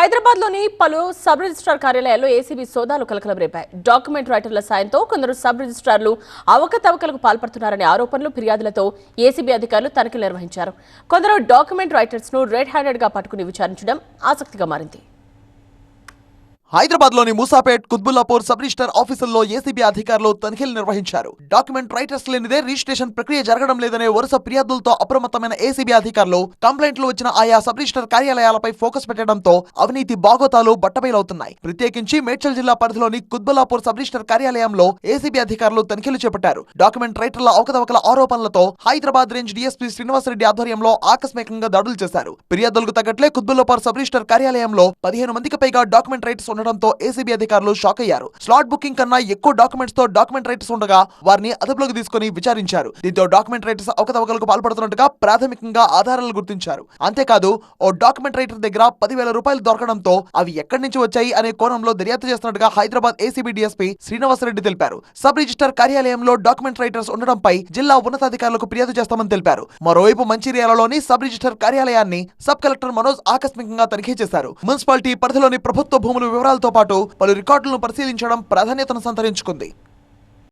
హైదరాబాద్లోని పలు sub registrar కార్యాలయాల్లో ఏసీబీ సోదాలు కలకలం రేపాయి. డాక్యుమెంట్ రైటర్ల సాయంతో కొందరు సబ్ రిజిస్ట్రార్లు అవకతవకలకు పాల్పడుతున్నారనే ఆరోపణలు ఫిర్యాదులతో ఏసీబీ అధికారులు తనిఖీలు నిర్వహించారు. కొందరు డాక్యుమెంట్ రైటర్స్ను రెడ్ హ్యాండెడ్గా పట్టుకుని విచారించడం ఆసక్తిగా మారింది. హైదరాబాద్లోని మూసాపేట్ కుత్బుల్లాపూర్ సబ్ రిజిస్టర్ ఆఫీసుల్లో ఏసీబీ అధికారులు తనిఖీలు నిర్వహించారు. డాక్యుమెంట్ రైటర్స్ లేనిదే రిజిస్ట్రేషన్ ప్రక్రియ జరగడం లేదనే వరుస ఫిర్యాదులతో అప్రమత్తమైన ఏసీబీ అధికారులు కంప్లైంట్లు వచ్చిన ఆయా సబ్ రిజిస్టర్ కార్యాలయాలపై ఫోకస్ పెట్టడంతో అవినీతి బాగోతాలు బట్టబయలవుతున్నాయి. ప్రత్యేకించి మేడ్చల్ జిల్లా పరిధిలోని కుత్బుల్లాపూర్ సబ్ రిజిస్టర్ కార్యాలయంలో ఏసీబీ అధికారులు తనిఖీలు చేపట్టారు. డాక్యుమెంట్ రైటర్ల అవకతవకల ఆరోపణలతో హైదరాబాద్ రేంజ్ డీఎస్పీ శ్రీనివాసరెడ్డి ఆధ్వర్యంలో ఆకస్మికంగా దాడులు చేశారు. ఫిర్యాదులకు తగ్గట్లే కుత్బుల్లాపూర్ సబ్ రిజిస్టర్ కార్యాలయంలో పదిహేను మందికి పైగా డాక్యుమెంట్ రైటర్స్ ఉండడంతో ఏసీబీ అధికారులు షాక్ అయ్యారు. స్లాట్ బుకింగ్ కన్నా ఎక్కువ డాక్యుమెంట్స్తో డాక్యుమెంట్ రైటర్స్ ఉండగా వారిని అదుపులోకి తీసుకుని విచారించారు. దీంతో డాక్యుమెంట్ రైటర్స్ అవకతవకలకు పాల్పడుతున్నట్టుగా ప్రాథమికంగా ఆధారాలు గుర్తించారు. అంతేకాదు ఓ డాక్యుమెంట్ రైటర్ దగ్గర పదివేల రూపాయలు దొరకడంతో అవి ఎక్కడి నుంచి వచ్చాయి అనే కోణంలో దర్యాప్తు చేస్తున్నట్టుగా హైదరాబాద్ ఏసీబీ డీఎస్పీ శ్రీనివాసరెడ్డి తెలిపారు. సబ్ రిజిస్టర్ కార్యాలయంలో డాక్యుమెంట్ రైటర్స్ ఉండడంపై జిల్లా ఉన్నతాధికారులకు ఫిర్యాదు చేస్తామని తెలిపారు. మరోవైపు మంచిర్యాలలోని సబ్ రిజిస్టర్ కార్యాలయాన్ని సబ్ కలెక్టర్ మనోజ్ ఆకస్మికంగా తనిఖీ చేశారు. మున్సిపాలిటీ పరిధిలోని ప్రభుత్వ భూముల వివరాలు వివరాలతో పాటు పలు రికార్డులను పరిశీలించడం ప్రాధాన్యతను సంతరించుకుంది.